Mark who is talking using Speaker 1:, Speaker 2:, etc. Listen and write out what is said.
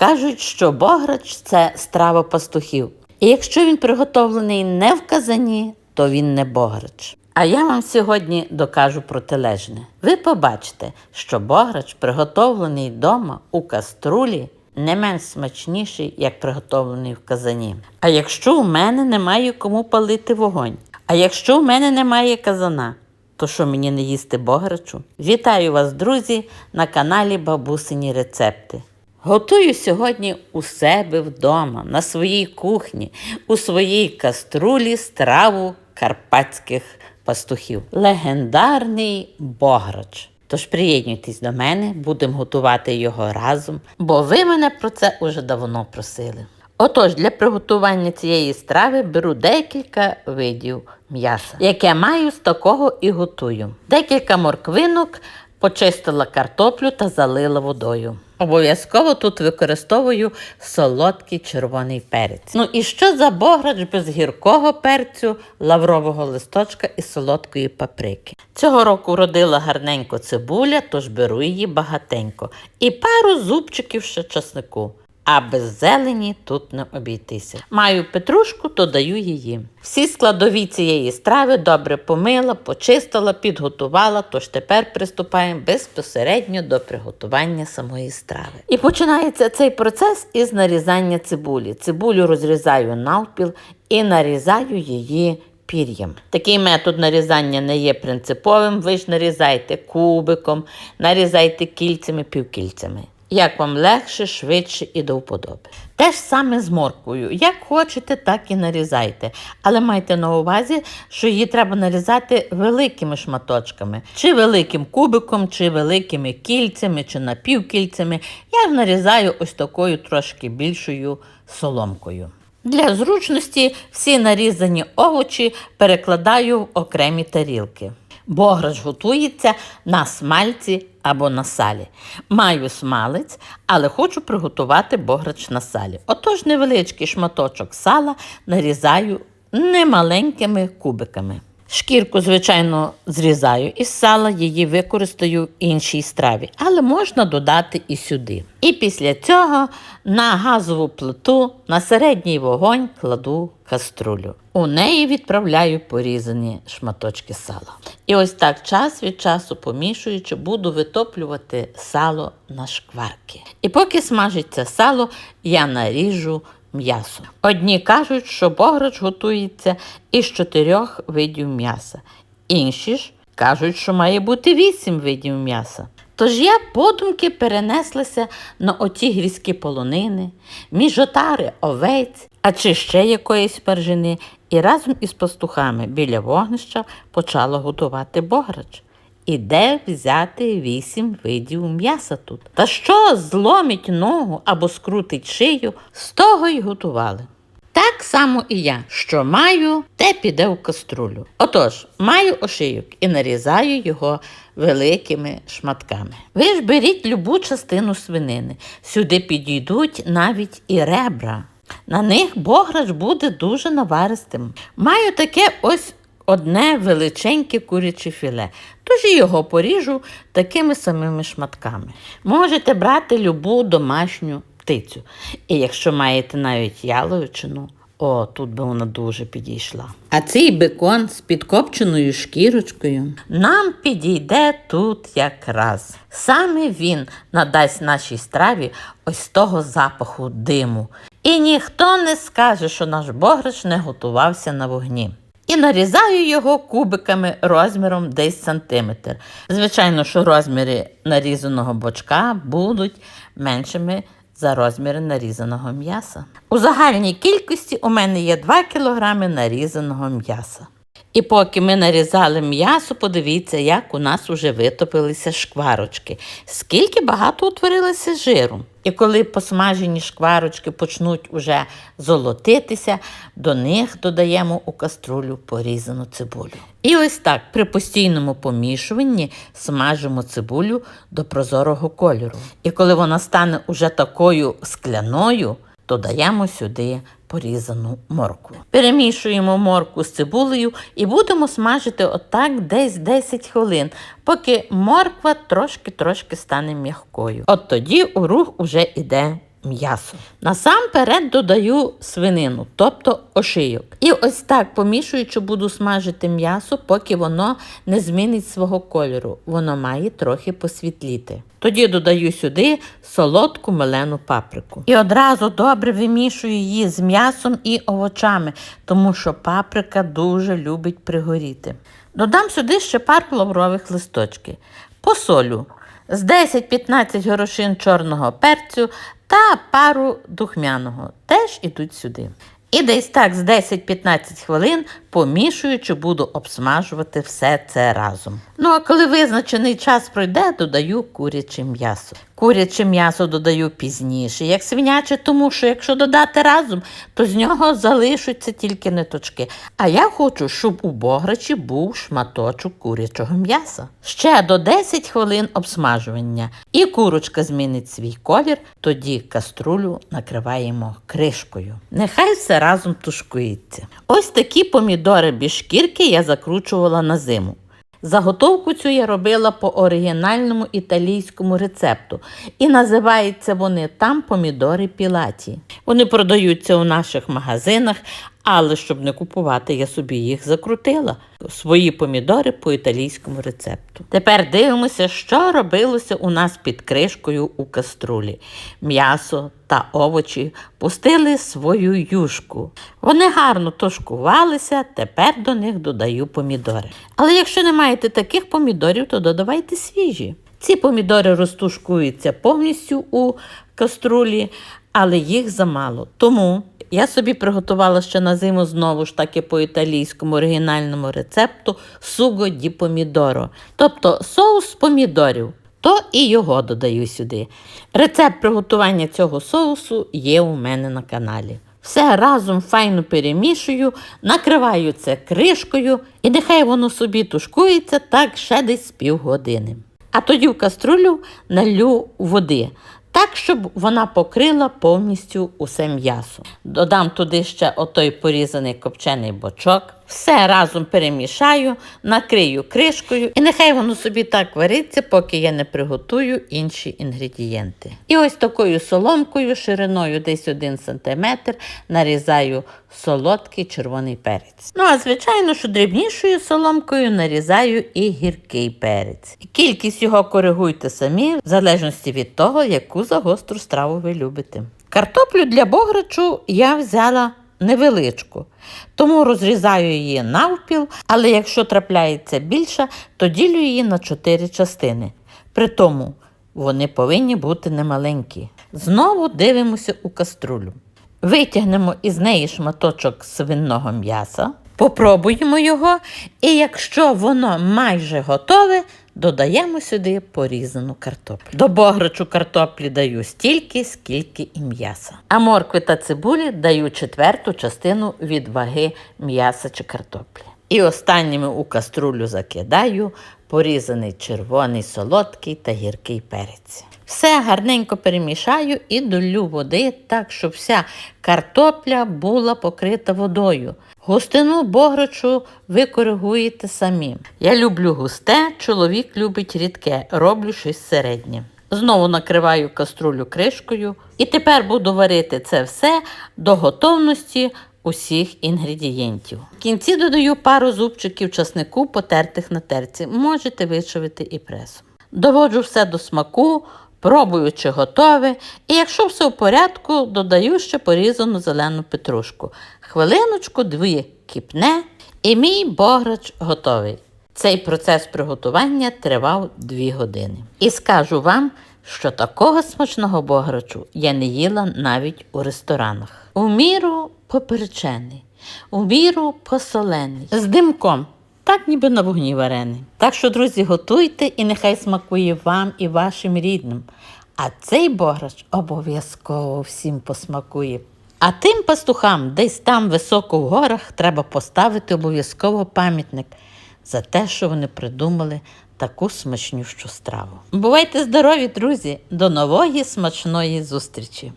Speaker 1: Кажуть, що бограч це страва пастухів. І якщо він приготовлений не в казані, то він не бограч. А я вам сьогодні докажу протилежне. Ви побачите, що бограч, приготовлений вдома у каструлі, не менш смачніший, як приготовлений в казані. А якщо у мене немає кому палити вогонь, а якщо у мене немає казана, то що мені не їсти бограчу? Вітаю вас, друзі, на каналі Бабусині Рецепти. Готую сьогодні у себе вдома, на своїй кухні, у своїй каструлі страву карпатських пастухів. Легендарний бограч. Тож приєднуйтесь до мене, будемо готувати його разом, бо ви мене про це уже давно просили. Отож, для приготування цієї страви беру декілька видів м'яса, яке маю з такого і готую. Декілька морквинок, почистила картоплю та залила водою. Обов'язково тут використовую солодкий червоний перець. Ну і що за бограч без гіркого перцю, лаврового листочка і солодкої паприки. Цього року родила гарненько цибуля, тож беру її багатенько. І пару зубчиків ще часнику. А без зелені тут не обійтися. Маю петрушку, то даю її. Всі складові цієї страви добре помила, почистила, підготувала, тож тепер приступаємо безпосередньо до приготування самої страви. І починається цей процес із нарізання цибулі. Цибулю розрізаю навпіл і нарізаю її пір'ям. Такий метод нарізання не є принциповим. Ви ж нарізайте кубиком, нарізайте кільцями, півкільцями. Як вам легше, швидше і до вподоби. Те ж саме з морквою. Як хочете, так і нарізайте. Але майте на увазі, що її треба нарізати великими шматочками, чи великим кубиком, чи великими кільцями, чи напівкільцями. Я ж нарізаю ось такою трошки більшою соломкою. Для зручності всі нарізані овочі перекладаю в окремі тарілки. Бограч готується на смальці або на салі. Маю смалець, але хочу приготувати бограч на салі. Отож невеличкий шматочок сала нарізаю немаленькими кубиками. Шкірку, звичайно, зрізаю із сала, її використаю в іншій страві, але можна додати і сюди. І після цього на газову плиту на середній вогонь кладу каструлю. У неї відправляю порізані шматочки сала. І ось так час від часу, помішуючи, буду витоплювати сало на шкварки. І поки смажиться сало, я наріжу м'ясо. Одні кажуть, що бограч готується із чотирьох видів м'яса. Інші ж кажуть, що має бути вісім видів м'яса. Тож я подумки перенеслася на оті грізькі полонини, міжотари овець, а чи ще якоїсь пержини, і разом із пастухами біля вогнища почала готувати бограч. І де взяти вісім видів м'яса тут? Та що зломить ногу або скрутить шию, з того й готували. Так само і я, що маю, те піде в каструлю. Отож, маю ошийок і нарізаю його великими шматками. Ви ж беріть любу частину свинини. Сюди підійдуть навіть і ребра. На них бограч буде дуже наваристим. Маю таке ось одне величеньке куряче філе, тож його поріжу такими самими шматками. Можете брати любу домашню птицю. І якщо маєте навіть яловичину, о, тут би вона дуже підійшла. А цей бекон з підкопченою шкірочкою нам підійде тут якраз. Саме він надасть нашій страві ось того запаху диму. І ніхто не скаже, що наш бограч не готувався на вогні. І нарізаю його кубиками розміром десь сантиметр. Звичайно, що розміри нарізаного бочка будуть меншими за розміри нарізаного м'яса. У загальній кількості у мене є 2 кг нарізаного м'яса. І поки ми нарізали м'ясо, подивіться, як у нас уже витопилися шкварочки. Скільки багато утворилося жиру. І коли посмажені шкварочки почнуть уже золотитися, до них додаємо у каструлю порізану цибулю. І ось так при постійному помішуванні смажимо цибулю до прозорого кольору. І коли вона стане уже такою скляною, додаємо сюди порізану моркву. Перемішуємо моркву з цибулею і будемо смажити отак десь 10 хвилин, поки морква трошки-трошки стане м'якою. От тоді у рух уже йде м'ясо. Насамперед додаю свинину, тобто ошийок. І ось так помішуючи, буду смажити м'ясо, поки воно не змінить свого кольору. Воно має трохи посвітліти. Тоді додаю сюди солодку мелену паприку. І одразу добре вимішую її з м'ясом і овочами, тому що паприка дуже любить пригоріти. Додам сюди ще пару лаврових листочків. Посолю з 10-15 горошин чорного перцю та пару духмяного. Теж ідуть сюди. І десь так з 10-15 хвилин, помішуючи, буду обсмажувати все це разом. Ну а коли визначений час пройде, додаю куряче м'ясо. Куряче м'ясо додаю пізніше, як свиняче, тому що якщо додати разом, то з нього залишаться тільки ниточки. А я хочу, щоб у бограчі був шматочок курячого м'яса. Ще до 10 хвилин обсмажування. І курочка змінить свій колір, тоді каструлю накриваємо кришкою. Нехай все разом тушкується. Ось такі помідори без шкірки я закручувала на зиму. Заготовку цю я робила по оригінальному італійському рецепту. І називаються вони там помідори пілаті. Вони продаються у наших магазинах, але щоб не купувати, я собі їх закрутила. Свої помідори по італійському рецепту. Тепер дивимося, що робилося у нас під кришкою у каструлі. М'ясо та овочі пустили свою юшку. Вони гарно тушкувалися, тепер до них додаю помідори. Але якщо не маєте таких помідорів, то додавайте свіжі. Ці помідори розтушкуються повністю у каструлі, але їх замало. Тому я собі приготувала ще на зиму знову ж таки по італійському оригінальному рецепту суго ді помідоро, тобто соус з помідорів. То і його додаю сюди. Рецепт приготування цього соусу є у мене на каналі. Все разом файно перемішую, накриваю це кришкою і нехай воно собі тушкується так ще десь півгодини. А тоді в каструлю налю води, так, щоб вона покрила повністю усе м'ясо. Додам туди ще отой порізаний копчений бочок. Все разом перемішаю, накрию кришкою, і нехай воно собі так вариться, поки я не приготую інші інгредієнти. І ось такою соломкою, шириною десь 1 см, нарізаю солодкий червоний перець. Ну, а звичайно, що дрібнішою соломкою нарізаю і гіркий перець. Кількість його коригуйте самі, в залежності від того, яку загостру страву ви любите. Картоплю для бограчу я взяла невеличку, тому розрізаю її навпіл, але якщо трапляється більша, то ділю її на 4 частини. При тому вони повинні бути немаленькі. Знову дивимося у каструлю. Витягнемо із неї шматочок свиного м'яса, попробуємо його, і якщо воно майже готове, додаємо сюди порізану картоплю. До бограчу картоплі даю стільки, скільки і м'яса. А моркви та цибулі даю четверту частину від ваги м'яса чи картоплі. І останніми у каструлю закидаю порізаний червоний солодкий та гіркий перець. Все гарненько перемішаю і долю води так, щоб вся картопля була покрита водою. Густину бограчу ви коригуєте самі. Я люблю густе, чоловік любить рідке, роблю щось середнє. Знову накриваю каструлю кришкою і тепер буду варити це все до готовності усіх інгредієнтів. В кінці додаю пару зубчиків часнику, потертих на терці. Можете вичавити і пресом. Доводжу все до смаку, пробую, чи готове. І якщо все в порядку, додаю ще порізану зелену петрушку. Хвилиночку, дві кипне, і мій бограч готовий. Цей процес приготування тривав 2 години. І скажу вам, що такого смачного бограчу я не їла навіть у ресторанах. У міру поперчений, у міру посолений, з димком. Так ніби на вогні варений. Так що, друзі, готуйте і нехай смакує вам і вашим рідним. А цей бограч обов'язково всім посмакує. А тим пастухам, десь там високо в горах, треба поставити обов'язково пам'ятник за те, що вони придумали таку смачнющу страву. Бувайте здорові, друзі! До нової смачної зустрічі!